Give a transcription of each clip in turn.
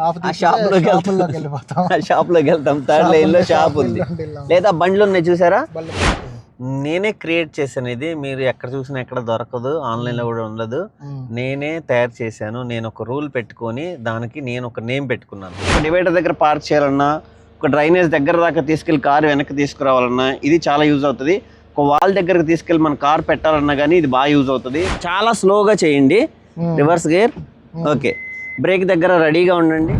Half ఆ షాప్లోకి వెళ్తాం. థర్డ్ లైన్లో షాప్ ఉంది. లేదా బండ్లు ఉన్నాయి చూసారా? నేనే క్రియేట్ చేశాను ఇది మీరు ఎక్కడ చూసినా ఎక్కడ దొరకదు ఆన్లైన్లో కూడా ఉండదు. నేనే తయారు చేశాను నేను ఒక రూల్ పెట్టుకొని దానికి నేను ఒక నేమ్ పెట్టుకున్నాను. ఒక డివైడర్ దగ్గర పార్క్ చేయాలన్నా ఒక డ్రైనేజ్ దగ్గర దాకా తీసుకెళ్ళి కార్ వెనక్కి తీసుకురావాలన్నా ఇది చాలా యూజ్ అవుతుంది. ఒక వాల్ దగ్గరకు తీసుకెళ్ళి మన కార్ పెట్టాలన్నా కానీ ఇది బాగా యూజ్ అవుతుంది. చాలా స్లోగా చేయండి. Reverse gear. ఓకే. బ్రేక్ దగ్గర రెడీగా ఉండండి.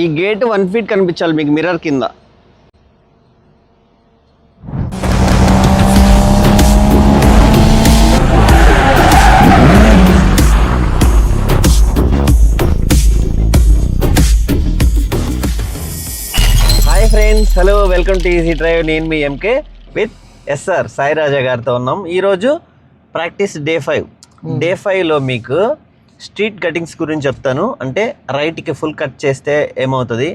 ఈ గేట్ వన్ ఫీట్ కనిపించాలి మీకు మిర్రర్ కింద. Hi friends hello welcome to easy drive నేను మీ MK with S R Sai గారితో ఉన్నాం. ఈరోజు ప్రాక్టీస్ డే ఫైవ్. డే ఫైవ్లో మీకు స్ట్రీట్ కటింగ్స్ గురించి చెప్తాను. అంటే రైట్కి ఫుల్ కట్ చేస్తే ఏమవుతుంది?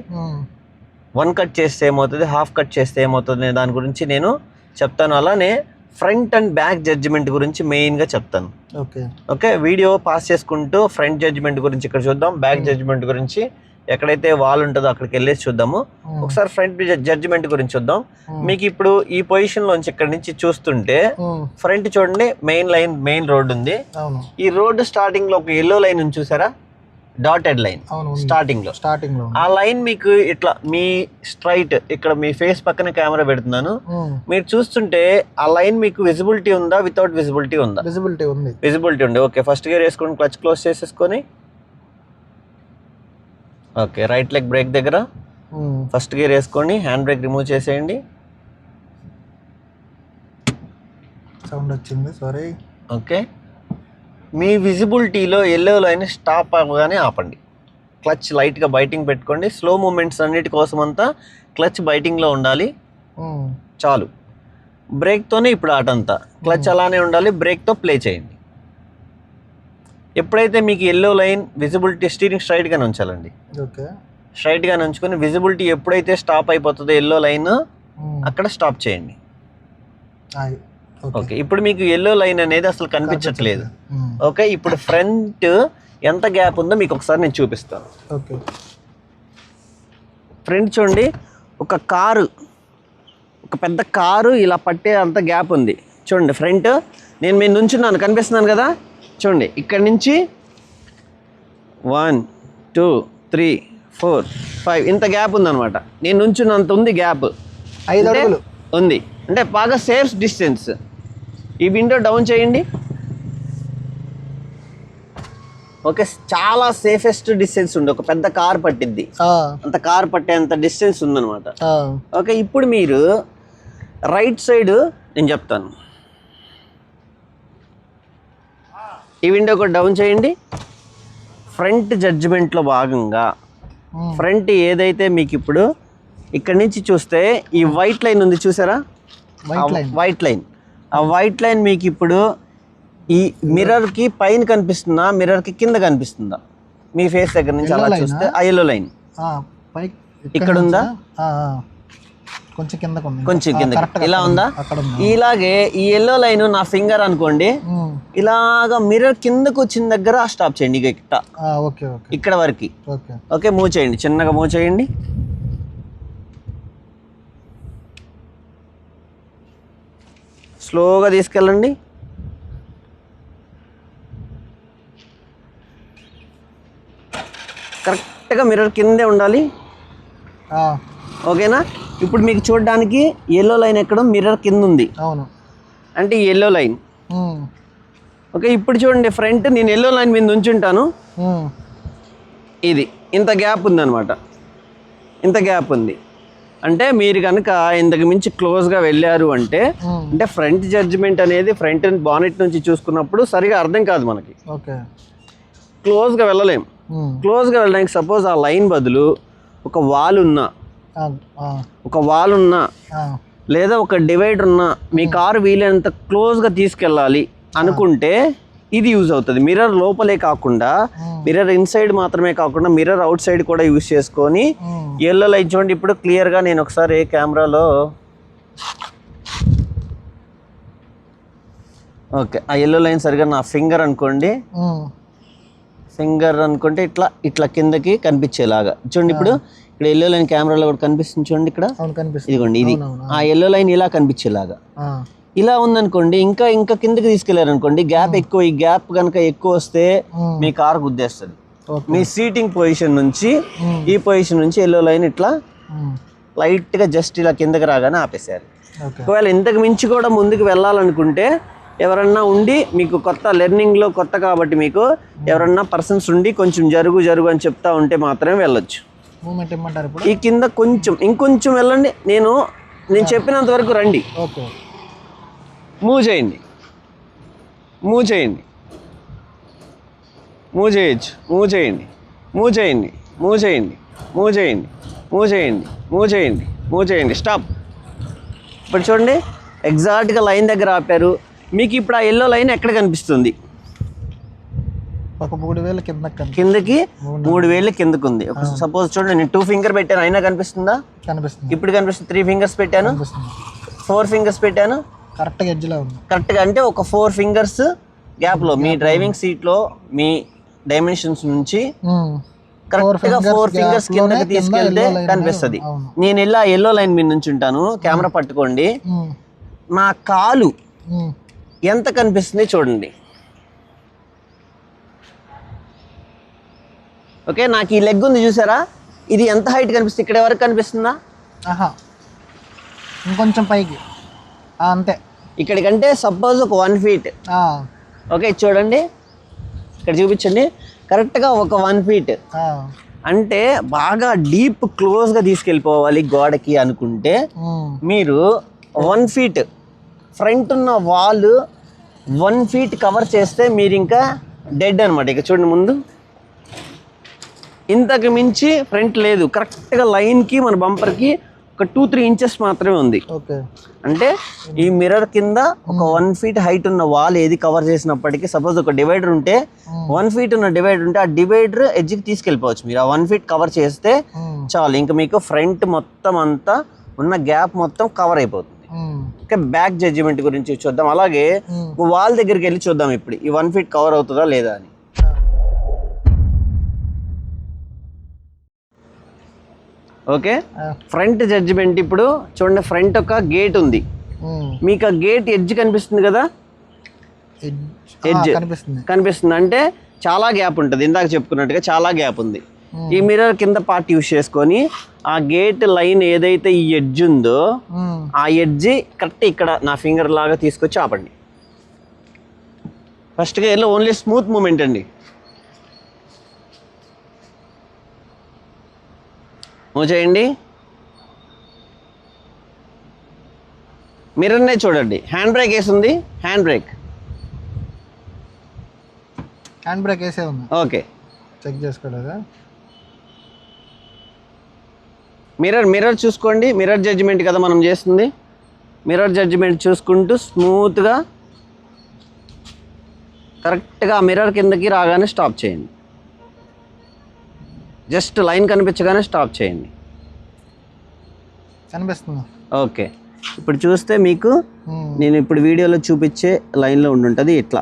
వన్ కట్ చేస్తే ఏమవుతుంది? హాఫ్ కట్ చేస్తే ఏమవుతుంది అనే దాని గురించి నేను చెప్తాను. అలానే ఫ్రంట్ అండ్ బ్యాక్ జడ్జిమెంట్ గురించి మెయిన్గా చెప్తాను. ఓకే ఓకే వీడియో పాస్ చేసుకుంటూ ఫ్రంట్ జడ్జిమెంట్ గురించి ఇక్కడ చూద్దాం. బ్యాక్ జడ్జిమెంట్ గురించి ఎక్కడైతే వాల్ ఉంటుందో అక్కడికి వెళ్ళేసి చూద్దాము. ఒకసారి ఫ్రంట్ జడ్జిమెంట్ గురించి చూద్దాం. మీకు ఇప్పుడు ఈ పొజిషన్ లోంచి ఇక్కడ నుంచి చూస్తుంటే ఫ్రంట్ చూడండి మెయిన్ లైన్ మెయిన్ రోడ్ ఉంది. ఈ రోడ్ స్టార్టింగ్లో ఒక ఎల్లో లైన్ ఉంది చూసారా? డాటెడ్ లైన్ స్టార్టింగ్లో. స్టార్టింగ్లో ఆ లైన్ మీకు ఇట్లా మీ స్ట్రైట్ ఇక్కడ మీ ఫేస్ పక్కన కెమెరా పెడుతున్నాను. మీరు చూస్తుంటే ఆ లైన్ మీకు విజిబిలిటీ ఉందా వితౌట్ విజిబిలిటీ ఉందా? విజిబిలిటీ ఉంది. విజిబిలిటీ ఉంది. ఓకే ఫస్ట్ గేర్ వేసుకొని క్లచ్ క్లోజ్ చేసేసుకొని ఓకే రైట్ లెగ్ బ్రేక్ దగ్గర? ఫస్ట్ గేర్ వేసుకొని హ్యాండ్ బ్రేక్ రిమూవ్ చేసేయండి. సౌండ్ వచ్చింది సారీ ఓకే. మీ విజిబిలిటీలో ఎల్లో లైన్ స్టాప్ అవ్వగానే ఆపండి. క్లచ్ లైట్గా బైటింగ్ పెట్టుకోండి. స్లో మూమెంట్స్ అన్నిటి కోసం అంతా క్లచ్ బైటింగ్లో ఉండాలి. చాలు. బ్రేక్తోనే ఇప్పుడు ఆట అంతా. క్లచ్ అలానే ఉండాలి బ్రేక్తో ప్లే చేయండి. ఎప్పుడైతే మీకు ఎల్లో లైన్ విజిబిలిటీ స్టీరింగ్ స్ట్రైట్గానే ఉంచాలండి. ఓకే. స్ట్రైట్గానే ఉంచుకొని విజిబిలిటీ ఎప్పుడైతే స్టాప్ అయిపోతుందో ఎల్లో లైన్ అక్కడ స్టాప్ చేయండి. ఓకే. ఇప్పుడు మీకు ఎల్లో లైన్ అనేది అసలు కనిపించట్లేదు. ఓకే ఇప్పుడు ఫ్రంట్ ఎంత గ్యాప్ ఉందో మీకు ఒకసారి నేను చూపిస్తాను. ఓకే. ఫ్రంట్ చూడండి ఒక కారు ఒక పెద్ద కారు ఇలా పట్టే అంత గ్యాప్ ఉంది. చూడండి ఫ్రంట్ నేను మీరు నుంచున్నాను కనిపిస్తున్నాను కదా? చూడండి ఇక్కడ నుంచి one two three four five ఇంత గ్యాప్ ఉందన్నమాట. నేను నుంచున్నంత ఉంది గ్యాప్. ఐదు అడుగులు. ఉంది. అంటే బాగా సేఫ్ డిస్టెన్స్. ఈ విండో డౌన్ చేయండి. ఓకే చాలా సేఫెస్ట్ డిస్టెన్స్ ఉంది. ఒక పెద్ద కార్ పట్టిద్ది. అంత కార్ పట్టేంత డిస్టెన్స్ ఉందన్నమాట. ఆ, ఓకే ఇప్పుడు మీరు రైట్ సైడ్ నేను చెప్తాను. ఈ విండో కూడా డౌన్ చేయండి. ఫ్రంట్ జడ్జిమెంట్లో భాగంగా ఫ్రంట్ ఏదైతే మీకు ఇప్పుడు ఇక్కడ నుంచి చూస్తే ఈ వైట్ లైన్ ఉంది చూసారా? వైట్ లైన్ ఆ వైట్ లైన్ మీకు ఇప్పుడు ఈ మిర్రర్కి పైన కనిపిస్తుందా? మిర్రర్కి కింద కనిపిస్తుందా? మీ ఫేస్ దగ్గర నుంచి అలా చూస్తే ఆ? ఎల్లో లైన్ ఇక్కడ ఉందా? కొంచెం కిందకు ఉంది. కొంచెం ఆ, కింద correct గా ఇలా ఉందా? ఇలాగే ఈ ఎల్లో లైన్ నా ఫింగర్ అనుకోండి. ఇలాగా మిర్రర్ కిందకు వచ్చిన దగ్గర స్టాప్ చేయండి ఇక ఇక్కడ ఆ, ఓకే ఓకే. ఇక్కడ వరకు. ఓకే. మూవ్ చేయండి. చిన్నగా మూవ్ చేయండి. స్లోగా తీసుకెళ్ళండి. కరెక్ట్గా మిర్రర్ కిందే ఉండాలి. ఓకేనా ఇప్పుడు మీకు చూడడానికి ఎల్లో లైన్ ఎక్కడ మిర్రర్ కింద ఉంది అవును. అంటే ఎల్లో లైన్ ఓకే ఇప్పుడు చూడండి ఫ్రంట్ నేను ఎల్లో లైన్ మీద ఉంచుంటాను ఇది ఇంత గ్యాప్ ఉందన్నమాట. ఇంత గ్యాప్ ఉంది. అంటే మీరు కనుక ఇంతకు మించి క్లోజ్గా వెళ్ళారు అంటే అంటే ఫ్రంట్ జడ్జిమెంట్ అనేది ఫ్రంట్ బానెట్ నుంచి చూసుకున్నప్పుడు సరిగా అర్థం కాదు మనకి. ఓకే. క్లోజ్గా వెళ్ళలేం. క్లోజ్గా వెళ్ళడానికి సపోజ్ ఆ లైన్ బదులు ఒక వాల్ ఉన్నా ఒక వాల్ ఉన్నా లేదా ఒక డివైడర్ ఉన్నా మీ కారు వీలైనంత క్లోజ్గా తీసుకెళ్ళాలి అనుకుంటే ఇది యూజ్ అవుతుంది. మిర్రర్ లోపలే కాకుండా మిర్రర్ ఇన్సైడ్ మాత్రమే కాకుండా మిర్రర్ అవుట్ సైడ్ కూడా యూజ్ చేసుకొని ఎల్లో లైట్ చూడండి ఇప్పుడు క్లియర్గా నేను ఒకసారి కెమెరాలో ఓకే ఆ ఎల్లో లైన్ సరిగా నా ఫింగర్ అనుకోండి. ఫింగర్ అనుకుంటే ఇట్లా ఇట్లా కిందకి కనిపించేలాగా. చూడండి ఇప్పుడు ఇక్కడ ఎల్లో లైన్ కెమెరాలో కూడా కనిపిస్తుంది చూడండి ఇక్కడ. ఇదిగోండి ఇది. ఆ ఎల్లో లైన్ ఇలా కనిపించేలాగా. ఇలా ఉందనుకోండి ఇంకా ఇంకా కిందకి తీసుకెళ్ళారు అనుకోండి గ్యాప్ ఎక్కువ ఈ గ్యాప్ కనుక ఎక్కువ వస్తే మీ కార్ గుద్దేస్తుంది. మీ సీటింగ్ పొజిషన్ నుంచి ఈ పొజిషన్ నుంచి ఎల్లో లైన్ ఇట్లా లైట్గా జస్ట్ ఇలా కిందకి రాగానే ఆపేశారు ఒకవేళ ఇంతకు మించి కూడా ముందుకు వెళ్ళాలనుకుంటే ఎవరన్నా ఉండి మీకు కొత్త లెర్నింగ్లో కొత్త కాబట్టి మీకు ఎవరన్నా పర్సన్స్ ఉండి కొంచెం జరుగు జరుగు అని చెప్తా ఉంటే మాత్రమే వెళ్ళొచ్చు. మూమెంట్ ఇమ్మంటారు ఇప్పుడు? ఈ కింద కొంచెం ఇంకొంచెం వెళ్ళండి. నేను నేను చెప్పినంత వరకు రండి. ఓకే. మూవ్ చేయండి మూవ్ చేయండి మూవ్ చేయొచ్చు మూవ్ చేయండి మూవ్ చేయండి మూవ్ చేయండి మూవ్ చేయండి మూవ్ చేయండి మూవ్ చేయండి మూవ్ చేయండి స్టాప్ ఇప్పుడు చూడండి. ఎగ్జాక్ట్గా లైన్ దగ్గర ఆపారు. మీకు ఇప్పుడు ఆ ఎల్లో లైన్ ఎక్కడ కనిపిస్తుంది? ఒక మూడు వేల కింద కనిపి కిందకి మూడు వేలు కిందకు ఉంది సపోజ్ చూడండి నేను టూ ఫింగర్ పెట్టాను. అయినా కనిపిస్తుందా? కనిపిస్తుంది. ఇప్పుడు కనిపిస్తుంది. త్రీ ఫింగర్స్ పెట్టాను. ఫోర్ ఫింగర్స్ పెట్టాను. కరెక్ట్గా ఎడ్జ్లో ఉంది. కరెక్ట్గా అంటే ఒక ఫోర్ ఫింగర్స్ గ్యాప్లో మీ డ్రైవింగ్ సీట్లో మీ డైమెన్షన్స్ నుంచి కరెక్ట్గా ఫోర్ ఫింగర్స్ కిందకి కింద తీసుకెళ్తే కనిపిస్తుంది. నేను ఇలా ఎల్లో లైన్ మీద నుంచి ఉంటాను. కెమెరా పట్టుకోండి. నా కాలు ఎంత కనిపిస్తుంది చూడండి. ఓకే నాకు ఈ లెగ్ ఉంది చూసారా? ఇది ఎంత హైట్ కనిపిస్తుంది? ఇక్కడ వరకు కనిపిస్తుందా? ఆహా. ఇంకొంచెం పైకి. అంతే. ఇక్కడికంటే సపోజ్ ఒక వన్ ఫీట్ ఓకే చూడండి. ఇక్కడ చూపించండి. కరెక్ట్గా ఒక వన్ ఫీట్ అంటే బాగా డీప్ క్లోజ్గా తీసుకెళ్ళిపోవాలి గోడకి అనుకుంటే మీరు వన్ ఫీట్ ఫ్రంట్ ఉన్న వాల్ వన్ ఫీట్ కవర్ చేస్తే మీరు ఇంకా డెడ్ అనమాట ఇక చూడండి ముందు. ఇంతకు మించి ఫ్రంట్ లేదు. కరెక్ట్గా లైన్కి మన బంపర్కి ఒక టూ త్రీ ఇంచెస్ మాత్రమే ఉంది. ఓకే. అంటే ఈ మిర్రర్ కింద ఒక వన్ ఫీట్ హైట్ ఉన్న వాల్ ఏది కవర్ చేసినప్పటికీ సపోజ్ ఒక డివైడర్ ఉంటే వన్ ఫీట్ ఉన్న డివైడర్ ఉంటే ఆ డివైడర్ ఎడ్జ్కి తీసుకెళ్ళిపోవచ్చు మీరు. ఆ వన్ ఫీట్ కవర్ చేస్తే ఉమ్, చాలు. ఇంకా మీకు ఫ్రంట్ మొత్తం అంతా ఉన్న గ్యాప్ మొత్తం కవర్ అయిపోతుంది. ఉమ్, ఇంకా బ్యాక్ జడ్జిమెంట్ గురించి చూద్దాం. అలాగే. వాల్ దగ్గరికి వెళ్ళి చూద్దాం ఇప్పుడు. ఈ వన్ ఫీట్ కవర్ అవుతుందా లేదా అని. ఓకే? ఫ్రంట్ జడ్జిమెంట్ ఇప్పుడు చూడండి ఫ్రంట్ ఒక గేట్ ఉంది. మీకు ఆ గేట్ ఎడ్జ్ కనిపిస్తుంది కదా? ఎడ్జ్. కనిపిస్తుంది. అంటే చాలా గ్యాప్ ఉంటుంది. ఇందాక చెప్పుకున్నట్టుగా చాలా గ్యాప్ ఉంది. ఈ మిర్రర్ కింద పార్ట్ యూస్ చేసుకొని ఆ గేట్ లైన్ ఏదైతే ఈ ఎడ్జ్ ఉందో ఆ ఎడ్జ్ కరెక్ట్ ఇక్కడ నా ఫింగర్ లాగా తీసుకొచ్చి ఆపండి. ఫస్ట్గా వెళ్ళి ఓన్లీ స్మూత్ మూమెంట్ అండి. మూవ్ చేయండి మిర్రర్నే చూడండి. హ్యాండ్ బ్రేక్ వేసింది? హ్యాండ్ బ్రేక్ హ్యాండ్ బ్రేక్ వేసే ఉంది. ఓకే చెక్ చేసుకోలేదా? మిర్రర్ మిర్రర్ చూసుకోండి. మిర్రర్ జడ్జిమెంట్ కదా మనం చేస్తుంది. మిర్రర్ జడ్జిమెంట్ చూసుకుంటూ స్మూత్గా కరెక్ట్గా మిర్రర్ కిందకి రాగానే స్టాప్ చేయండి. జస్ట్ లైన్ కనిపించగానే స్టాప్ చేయండి. కనిపిస్తుంది. ఓకే. ఇప్పుడు చూస్తే మీకు నేను ఇప్పుడు వీడియోలో చూపించే లైన్లో ఉండుంటుంది ఇట్లా.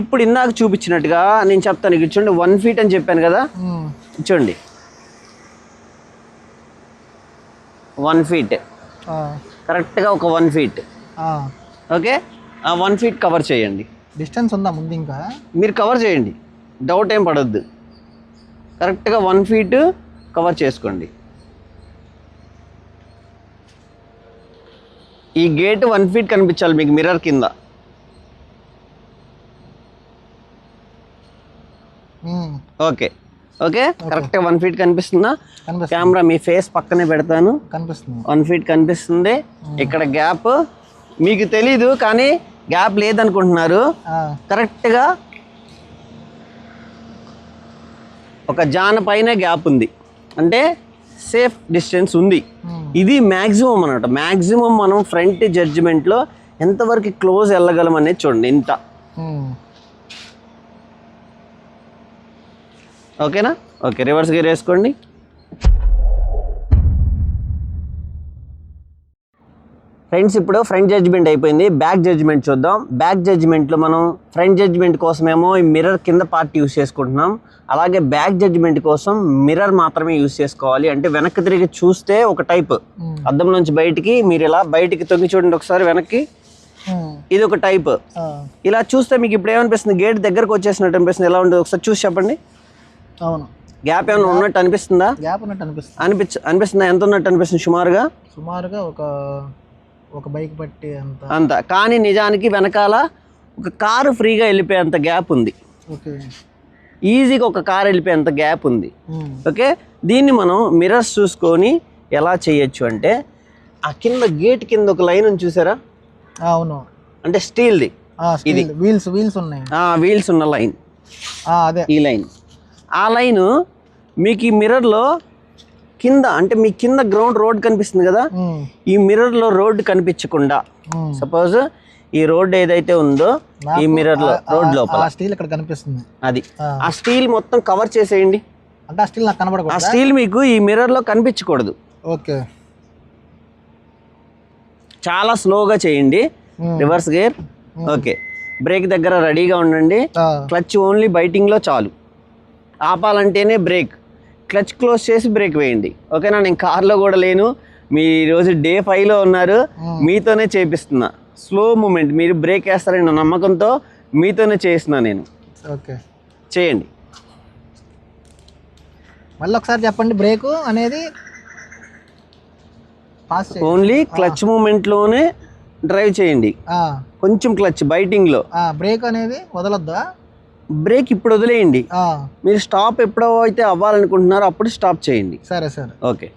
ఇప్పుడు ఇందాక చూపించినట్టుగా నేను చెప్తాను ఇక్కడ చూడండి వన్ ఫీట్ అని చెప్పాను కదా? చూడండి. వన్ ఫీట్ కరెక్ట్గా ఒక వన్ ఫీట్. ఓకే? ఆ వన్ ఫీట్ కవర్ చేయండి. డిస్టెన్స్ ఉందా ముందు ఇంకా? మీరు కవర్ చేయండి. డౌట్ ఏం పడొద్దు. కరెక్ట్గా వన్ ఫీట్ కవర్ చేసుకోండి. ఈ గేట్ వన్ ఫీట్ కనిపించాలి మీకు మిర్రర్ కింద. Um, okay. ఓకే? కరెక్ట్గా వన్ ఫీట్ కనిపిస్తుందా? కెమెరా మీ ఫేస్ పక్కనే పెడతాను. కనిపిస్తుంది. వన్ ఫీట్ కనిపిస్తుంది. ఇక్కడ గ్యాప్. మీకు తెలీదు కానీ గ్యాప్ లేదనుకుంటున్నారు. కరెక్ట్గా ఒక జాన పైన గ్యాప్ ఉంది. అంటే సేఫ్ డిస్టెన్స్ ఉంది. ఉమ్, ఇది మ్యాక్సిమం అనమాట మ్యాక్సిమం మనం ఫ్రంట్ జడ్జిమెంట్లో ఎంతవరకు క్లోజ్ వెళ్ళగలం అనేది చూడండి ఇంత. ఉమ్. ఓకేనా? ఓకే రివర్స్ గేర్ వేసుకోండి. ఫ్రెండ్స్ ఇప్పుడు ఫ్రంట్ జడ్జ్మెంట్ అయిపోయింది. బ్యాక్ జడ్జ్మెంట్ చూద్దాం. బ్యాక్ జడ్జ్మెంట్లో మనం ఫ్రంట్ జడ్జ్మెంట్ కోసమేమో ఈ మిర్రర్ కింద పార్ట్ యూస్ చేసుకుంటున్నాం. అలాగే బ్యాక్ జడ్జ్మెంట్ కోసం మిర్రర్ మాత్రమే యూస్ చేసుకోవాలి. అంటే వెనక్కి తిరిగి చూస్తే ఒక టైప్. అద్దం నుంచి బయటికి మీరు ఇలా బయటికి తొంగి చూడండి ఒకసారి వెనక్కి. ఇది ఒక టైప్. ఇలా చూస్తే మీకు ఇప్పుడు ఏమనిపిస్తుంది? గేట్ దగ్గరకు వచ్చేసినట్టు అనిపిస్తుంది. ఎలా ఉంటుంది ఒకసారి చూసి చెప్పండి. అవును. గ్యాప్ ఏమైనా ఉన్నట్టు అనిపిస్తుందా? గ్యాప్ ఉన్నట్టు అనిపిస్తుంది. అనిపించ అనిపిస్తుందా? ఎంత ఉన్నట్టు అనిపిస్తుంది సుమారుగా? సుమారుగా ఒక ఒక బైక్ బట్టి అంత. అంత. కానీ నిజానికి వెనకాల ఒక కారు ఫ్రీగా వెళ్ళిపోయేంత గ్యాప్ ఉంది. ఓకే. ఈజీగా ఒక కారు వెళ్ళిపోయేంత గ్యాప్ ఉంది. ఓకే? దీన్ని మనం మిర్రర్స్ చూసుకొని ఎలా చేయొచ్చు అంటే ఆ కింద గేట్ కింద ఒక లైన్ ఉంది చూసారా? అవును. అంటే స్టీల్ది. వీల్స్ వీల్స్ ఉన్నాయి. వీల్స్ ఉన్న లైన్. అదే. ఈ లైన్. ఆ లైన్ మీకు ఈ మిర్రర్లో కింద అంటే మీ కింద గ్రౌండ్ రోడ్ కనిపిస్తుంది కదా? ఈ మిర్రర్లో రోడ్ కనిపించకుండా. సపోజ్ ఈ రోడ్ ఏదైతే ఉందో ఈ నాకు మిర్రర్లో ఆ- రోడ్ ఆ- లోపల. ఆ స్టీల్ ఇక్కడ కనిపిస్తుంది. అది. ఆ. ఆ స్టీల్ మొత్తం కవర్ చేసేయండి. అంటే ఆ స్టీల్ నాకు ఆ కనబడకూడదు స్టీల్ మీకు ఈ మిర్రర్లో కనిపించకూడదు. ఓకే. చాలా స్లోగా చేయండి. Reverse gear okay. బ్రేక్ దగ్గర రెడీగా ఉండండి. ఆ, క్లచ్ ఓన్లీ బైటింగ్లో చాలు. ఆపాలంటేనే బ్రేక్ క్లచ్ క్లోజ్ చేసి బ్రేక్ వేయండి. ఓకేనా? నేను కార్లో కూడా లేను. మీ ఈరోజు డే ఫైవ్లో ఉన్నారు. మీతోనే చేపిస్తున్నా. స్లో మూమెంట్ మీరు బ్రేక్ వేస్తారని నమ్మకంతో మీతోనే చేస్తున్నా నేను. ఓకే. చేయండి. మళ్ళీ ఒకసారి చెప్పండి బ్రేక్ అనేది. ఓన్లీ క్లచ్ మూమెంట్లోనే డ్రైవ్ చేయండి. కొంచెం క్లచ్ బైటింగ్లో. బ్రేక్ అనేది వదలొద్దా? బ్రేక్ ఇప్పుడు వదిలేయండి. మీరు స్టాప్ ఎప్పుడో అయితే అవ్వాలనుకుంటున్నారో అప్పుడు స్టాప్ చేయండి. సరే సరే. ఓకే.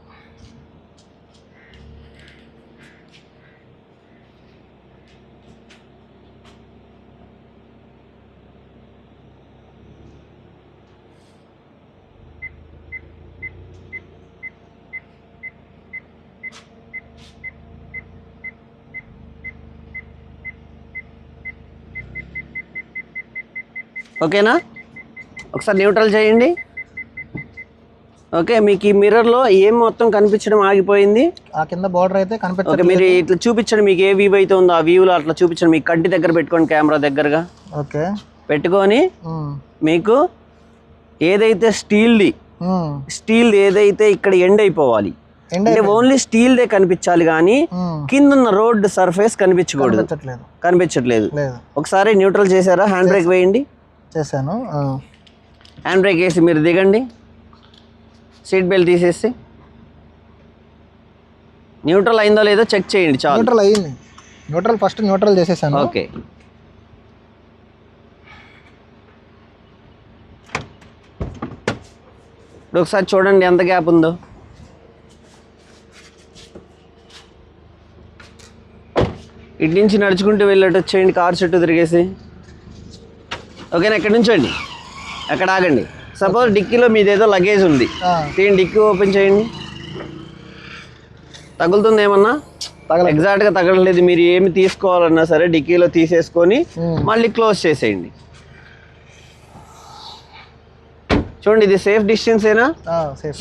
ఓకేనా? ఒకసారి న్యూట్రల్ చేయండి. ఓకే మీకు ఈ మిర్రర్లో ఏం మొత్తం కనిపించడం ఆగిపోయింది? ఆ కింద బార్డర్ అయితే ఓకే కనిపించట్లేదు మీరు ఇట్లా చూపించండి మీకు ఏ వ్యూ అయితే ఉందో ఆ వ్యూలో అట్లా చూపించండి మీ కంటి దగ్గర పెట్టుకోండి కెమెరా దగ్గరగా. ఓకే. పెట్టుకొని మీకు ఏదైతే స్టీల్ది స్టీల్ ఏదైతే ఇక్కడ ఎండ్ అయిపోవాలి అంటే ఓన్లీ స్టీల్దే కనిపించాలి కానీ కింద ఉన్న రోడ్ సర్ఫేస్ కనిపించకూడదు. కనిపించట్లేదు. కనిపించట్లేదు. లేదు. ఒకసారి న్యూట్రల్ చేశారా? హ్యాండ్ బ్రేక్ వేయండి. చేశాను. హ్యాండ్ బ్రేక్ వేసి మీరు దిగండి. సీట్ బెల్ట్ తీసేసి. న్యూట్రల్ అయిందో లేదో చెక్ చేయండి చాలు. న్యూట్రల్ అయ్యింది న్యూట్రల్ ఫస్ట్ న్యూట్రల్ చేసేసాను. ఓకే. ఇప్పుడు ఒకసారి చూడండి ఎంత గ్యాప్ ఉందో. ఇటు నుంచి నడుచుకుంటూ వెళ్ళేట్టు వచ్చేయండి కార్ చుట్టూ తిరిగేసి. ఓకేనా ఎక్కడి నుంచోండి? అక్కడ ఆగండి. సపోజ్ డిక్కీలో మీదేదో లగేజ్ ఉంది. తీయండి డిక్కీ ఓపెన్ చేయండి. తగులుతుంది ఏమన్నా? తగల ఎగ్జాక్ట్గా తగలలేదు మీరు ఏమి తీసుకోవాలన్నా సరే డిక్కీలో తీసేసుకొని మళ్ళీ క్లోజ్ చేసేయండి. చూడండి ఇది సేఫ్ డిస్టెన్స్ ఏనా?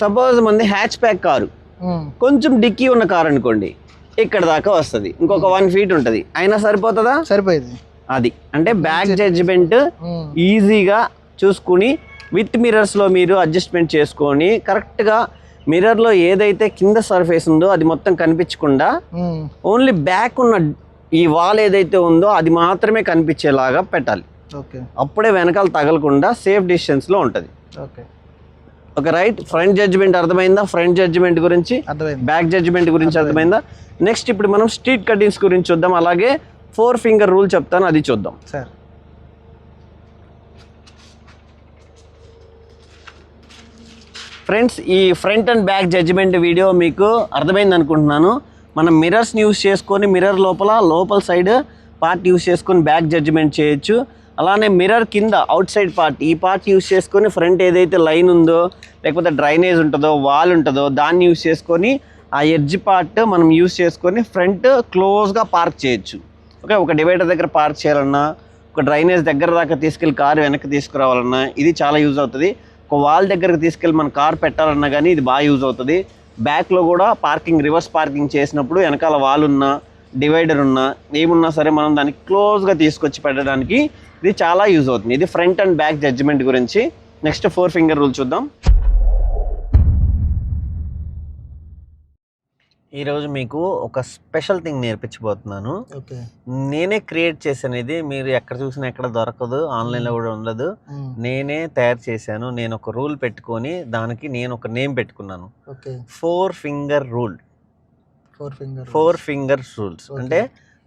సపోజ్ మంది హ్యాచ్ ప్యాక్ కారు. కొంచెం డిక్కీ ఉన్న కారు అనుకోండి. ఇక్కడ దాకా వస్తుంది. ఇంకొక వన్ ఫీట్ ఉంటుంది. అయినా సరిపోతుందా? సరిపోయింది. అది. అంటే బ్యాక్ జడ్జిమెంట్ ఉమ్, ఈజీగా చూసుకుని విత్ మిర్రర్స్లో మీరు అడ్జస్ట్మెంట్ చేసుకొని కరెక్ట్గా మిర్రర్లో ఏదైతే కింద సర్ఫేస్ ఉందో అది మొత్తం కనిపించకుండా ఓన్లీ బ్యాక్ ఉన్న ఈ వాల్ ఏదైతే ఉందో అది మాత్రమే కనిపించేలాగా పెట్టాలి. ఓకే అప్పుడే వెనకాల తగలకుండా సేఫ్ డిస్టెన్స్లో ఉంటుంది. ఓకే ఒక రైట్ ఫ్రంట్ జడ్జిమెంట్ అర్థమైందా? ఫ్రంట్ జడ్జిమెంట్ గురించి? బ్యాక్ జడ్జిమెంట్ గురించి అర్థమైందా. నెక్స్ట్ ఇప్పుడు మనం స్ట్రీట్ కటింగ్స్ గురించి చూద్దాం. అలాగే ఫోర్ ఫింగర్ రూల్ చెప్తాను అది చూద్దాం. సార్. ఫ్రెండ్స్ ఈ front and back judgement video మీకు అర్థమైంది అనుకుంటున్నాను. మనం మిర్రర్స్ని యూస్ చేసుకొని మిర్రర్ లోపల లోపల సైడ్ పార్ట్ యూస్ చేసుకొని బ్యాక్ జడ్జిమెంట్ చేయొచ్చు. అలానే మిర్రర్ కింద అవుట్ సైడ్ పార్ట్ ఈ పార్ట్ యూస్ చేసుకొని ఫ్రంట్ ఏదైతే లైన్ ఉందో లేకపోతే డ్రైనేజ్ ఉంటుందో వాల్ ఉంటుందో దాన్ని యూస్ చేసుకొని ఆ ఎడ్జ్ పార్ట్ మనం యూస్ చేసుకొని ఫ్రంట్ క్లోజ్గా పార్క్ చేయొచ్చు. ఓకే ఒక డివైడర్ దగ్గర పార్క్ చేయాలన్నా ఒక డ్రైనేజ్ దగ్గర దాకా తీసుకెళ్ళి కారు వెనక్కి తీసుకురావాలన్నా ఇది చాలా యూజ్ అవుతుంది. ఒక వాల్ దగ్గరకు తీసుకెళ్ళి మన కార్ పెట్టాలన్నా కానీ ఇది బాగా యూజ్ అవుతుంది. బ్యాక్లో కూడా పార్కింగ్ రివర్స్ పార్కింగ్ చేసినప్పుడు వెనకాల వాల్ ఉన్నా డివైడర్ ఉన్నా ఏమున్నా సరే మనం దాన్ని క్లోజ్గా తీసుకొచ్చి పెట్టడానికి ఇది చాలా యూజ్ అవుతుంది. ఇది ఫ్రంట్ అండ్ బ్యాక్ జడ్జిమెంట్ గురించి. నెక్స్ట్ ఫోర్ ఫింగర్ రూల్ చూద్దాం. ఈరోజు మీకు ఒక స్పెషల్ థింగ్ నేర్పించబోతున్నాను. నేనే క్రియేట్ చేశాను ఇది మీరు ఎక్కడ చూసినా ఎక్కడ దొరకదు ఆన్లైన్లో కూడా ఉండదు. నేనే తయారు చేశాను నేను ఒక రూల్ పెట్టుకొని దానికి నేను ఒక నేమ్ పెట్టుకున్నాను. Four finger rule. Four finger four finger rules. అంటే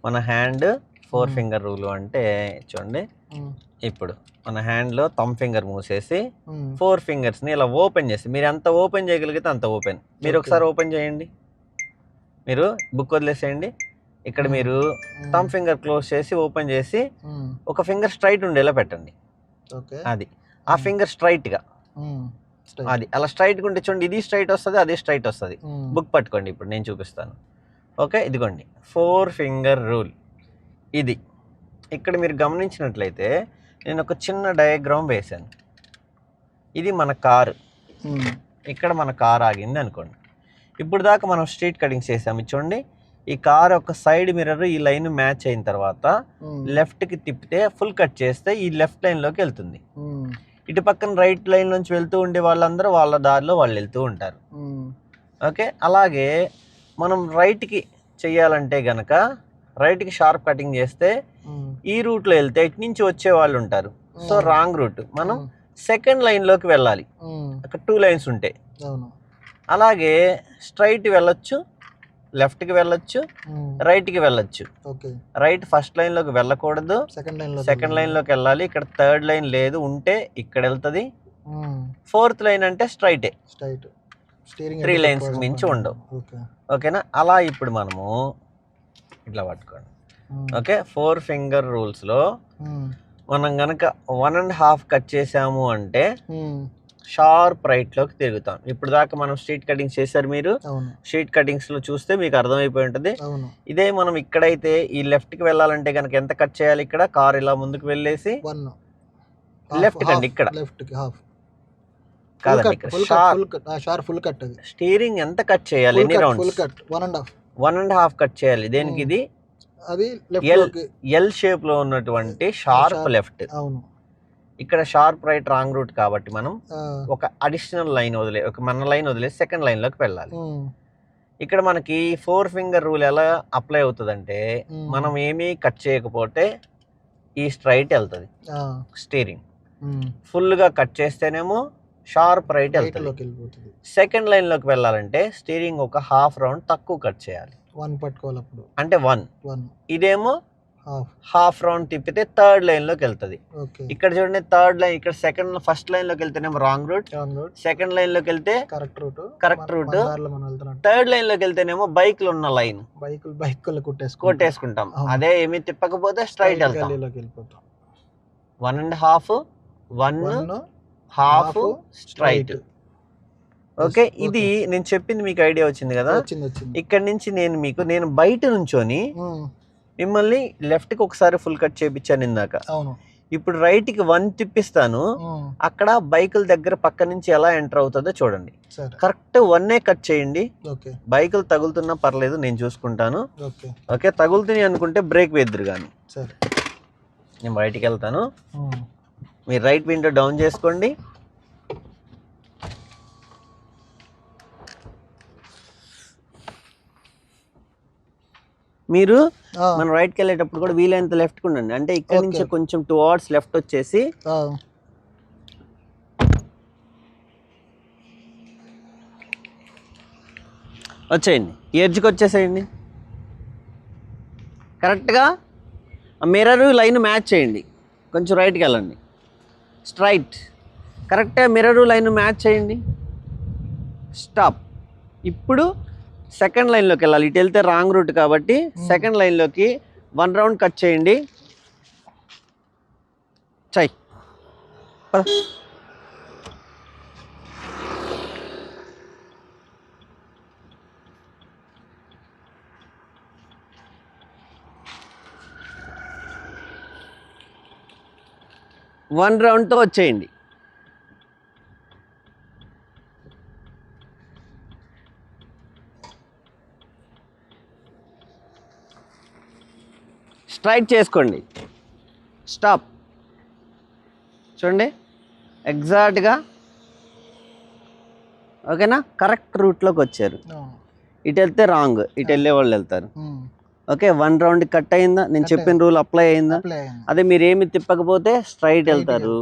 మన హ్యాండ్ ఫోర్. ఫింగర్ రూల్ అంటే చూడండి. ఇప్పుడు మన హ్యాండ్లో తమ్ ఫింగర్ మూసేసి ఫోర్ ఫింగర్స్ని ఇలా ఓపెన్ చేసి మీరు ఎంత ఓపెన్ చేయగలిగితే అంత ఓపెన్. మీరు. ఒకసారి ఓపెన్ చేయండి. మీరు బుక్ వదిలేసేయండి. ఇక్కడ Hmm. మీరు తమ్ ఫింగర్ క్లోజ్ చేసి ఓపెన్ చేసి ఒక ఫింగర్ స్ట్రైట్ ఉండేలా పెట్టండి. ఓకే అది. ఆ ఫింగర్ స్ట్రైట్గా అది. అలా స్ట్రైట్గా ఉంటే చూడండి ఇది స్ట్రైట్ వస్తుంది అదే స్ట్రైట్ వస్తుంది. బుక్ పట్టుకోండి ఇప్పుడు నేను చూపిస్తాను. ఓకే ఇదిగోండి. ఫోర్ ఫింగర్ రూల్ ఇది. ఇక్కడ మీరు గమనించినట్లయితే నేను ఒక చిన్న డయాగ్రామ్ వేశాను. ఇది మన కారు. ఇక్కడ మన కార్ ఆగింది అనుకోండి ఇప్పుడు దాకా మనం స్ట్రీట్ కటింగ్ చేసాము. చూడండి. ఈ కార్ ఒక సైడ్ మిర్రర్ ఈ లైన్ మ్యాచ్ అయిన తర్వాత లెఫ్ట్కి తిప్పితే ఫుల్ కట్ చేస్తే ఈ లెఫ్ట్ లైన్లోకి వెళ్తుంది. ఇటు పక్కన రైట్ లైన్ నుంచి వెళ్తూ ఉండే వాళ్ళందరూ వాళ్ళ దారిలో వాళ్ళు వెళ్తూ ఉంటారు. ఓకే? అలాగే మనం రైట్కి చేయాలంటే గనక రైట్కి షార్ప్ కటింగ్ చేస్తే ఈ రూట్లో వెళ్తే ఇటు నుంచి వచ్చే వాళ్ళు ఉంటారు. సో రాంగ్ రూట్ మనం సెకండ్ లైన్లోకి వెళ్ళాలి. అక్కడ టూ లైన్స్ ఉంటాయి. అవును. అలాగే స్ట్రైట్ వెళ్ళొచ్చు లెఫ్ట్కి వెళ్ళొచ్చు రైట్కి వెళ్ళొచ్చు. ఓకే రైట్ ఫస్ట్ లైన్లోకి వెళ్ళకూడదు. సెకండ్ లైన్ సెకండ్ లైన్లోకి వెళ్ళాలి. ఇక్కడ థర్డ్ లైన్ లేదు ఉంటే ఇక్కడ వెళ్తుంది. ఫోర్త్ లైన్ అంటే స్ట్రైటే స్ట్రైట్ Three lines మించి ఉండవు. ఓకే ఓకేనా అలా ఇప్పుడు మనము ఇట్లా పట్టుకోండి. ఓకే ఫోర్ ఫింగర్ రూల్స్లో మనం గనక వన్ అండ్ హాఫ్ కట్ చేసాము అంటే షార్ప్ రైట్లోకి తిరుగుతాం. ఇప్పుడు దాకా మనం స్ట్రీట్ కటింగ్ చేశారు మీరు? స్ట్రీట్ కటింగ్స్లో చూస్తే మీకు అర్థమైపోయి ఉంటుంది ఇదే మనం ఇక్కడైతే ఈ లెఫ్ట్కి వెళ్ళాలంటే కనుక ఎంత కట్ చేయాలి ఇక్కడ? కార్ ఇలా ముందుకు వెళ్ళేసి. లెఫ్ట్కి కాదండి ఇక్కడ స్టీరింగ్ ఎంత కట్ చేయాలి? ఎన్ని rounds? One and half. One and half cut చేయాలి. దేనికి. ఇది? అది లెఫ్ట్ ఎల్ షేప్లో ఉన్నటువంటి షార్ప్. లెఫ్ట్. అవును. ఇక్కడ షార్ప్ రైట్ రాంగ్ రూట్ కాబట్టి మనం ఒక అడిషనల్ లైన్ వదిలే ఒక మన లైన్ వదిలేసి సెకండ్ లైన్లోకి వెళ్ళాలి ఇక్కడ మనకి ఫోర్ ఫింగర్ రూల్ ఎలా అప్లై అవుతుందంటే మనం ఏమీ కట్ చేయకపోతే ఈ స్ట్రైట్ వెళ్తుంది. స్టీరింగ్. ఉమ్, ఫుల్గా కట్ చేస్తేనేమో షార్ప్ రైట్ వెళ్తుంది. సెకండ్ లైన్లోకి వెళ్ళాలంటే స్టీరింగ్ ఒక హాఫ్ రౌండ్ తక్కువ కట్ చేయాలి. వన్ పట్టుకోవాలి అంటే వన్. వన్. ఇదేమో హాఫ్. రౌండ్ తిప్పితే థర్డ్ లైన్లోకి వెళ్తుంది ఇక్కడ చూడండి థర్డ్ లైన్ ఇక్కడ సెకండ్ ఫస్ట్ లైన్లోకి వెళ్తేనేమో రాంగ్ రూట్. రూట్. సెకండ్ లైన్లోకి వెళ్తే కరెక్ట్ రూట్. మనం వెళ్తున్నట్టు థర్డ్ లైన్లోకి వెళ్తేనేమో బైక్లు ఉన్న లైన్. బైకులు బైకులు కొట్టేసుకుంటాం. అదే ఏమి తిప్పకపోతే స్ట్రైట్ వెళ్తాం. One and half one half straight. Okay. ఇది నేను చెప్పింది మీకు ఐడియా వచ్చింది కదా? ఇక్కడ నుంచి నేను మీకు నేను బయట నుంచొని మిమ్మల్ని లెఫ్ట్కి ఒకసారి ఫుల్ కట్ చేపించాను ఇందాక. అవును. ఇప్పుడు రైట్కి వన్ తిప్పిస్తాను. అక్కడ బైకుల దగ్గర పక్క నుంచి ఎలా ఎంటర్ అవుతుందో చూడండి. కరెక్ట్ వన్నే కట్ చేయండి. బైకులు తగులుతున్నా పర్లేదు నేను చూసుకుంటాను. ఓకే. తగులుతున్నాయి అనుకుంటే బ్రేక్ వేద్దరు కానీ సరే. నేను బయటికి వెళ్తాను. మీరు రైట్ విండో డౌన్ చేసుకోండి. మీరు మనం రైట్కి వెళ్ళేటప్పుడు కూడా వీలైనంత లెఫ్ట్కి ఉండండి. అంటే ఇక్కడ. నుంచి కొంచెం టూ అవర్స్ లెఫ్ట్ వచ్చేసి వచ్చేయండి. ఎడ్జ్కి వచ్చేసేయండి. కరెక్ట్గా మిర్రర్ లైన్ మ్యాచ్ చేయండి. కొంచెం రైట్కి వెళ్ళండి. స్ట్రైట్ కరెక్ట్గా మిర్రర్ లైన్ మ్యాచ్ చేయండి. స్టాప్ ఇప్పుడు సెకండ్ లైన్లోకి వెళ్ళాలి. ఇటు వెళ్తే రాంగ్ రూట్ కాబట్టి సెకండ్ లైన్లోకి వన్ రౌండ్ కట్ చేయండి. చై. వన్ రౌండ్తో వచ్చేయండి. స్ట్రైట్ చేసుకోండి. స్టాప్. చూడండి. ఎగ్జాక్ట్గా. ఓకేనా? కరెక్ట్ రూట్లోకి వచ్చారు. ఇటు వెళ్తే రాంగ్. ఇటు వెళ్ళే వాళ్ళు వెళ్తారు. ఓకే వన్ రౌండ్ కట్ అయిందా? నేను చెప్పిన రూల్ అప్లై అయిందా. అదే మీరు ఏమి తిప్పకపోతే స్ట్రైట్ వెళ్తారు.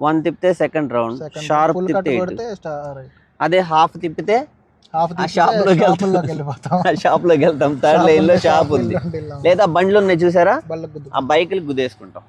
వన్ తిప్పితే సెకండ్ రౌండ్. షార్ప్ తిప్పితే. అదే హాఫ్ తిప్పితే షాప్లోకి వెళ్తాం. థర్డ్ లైన్లో షాప్ ఉంది. లేదా బండ్లు ఉన్నాయి చూసారా. ఆ బైకులు గుద్దేసుకుంటాం.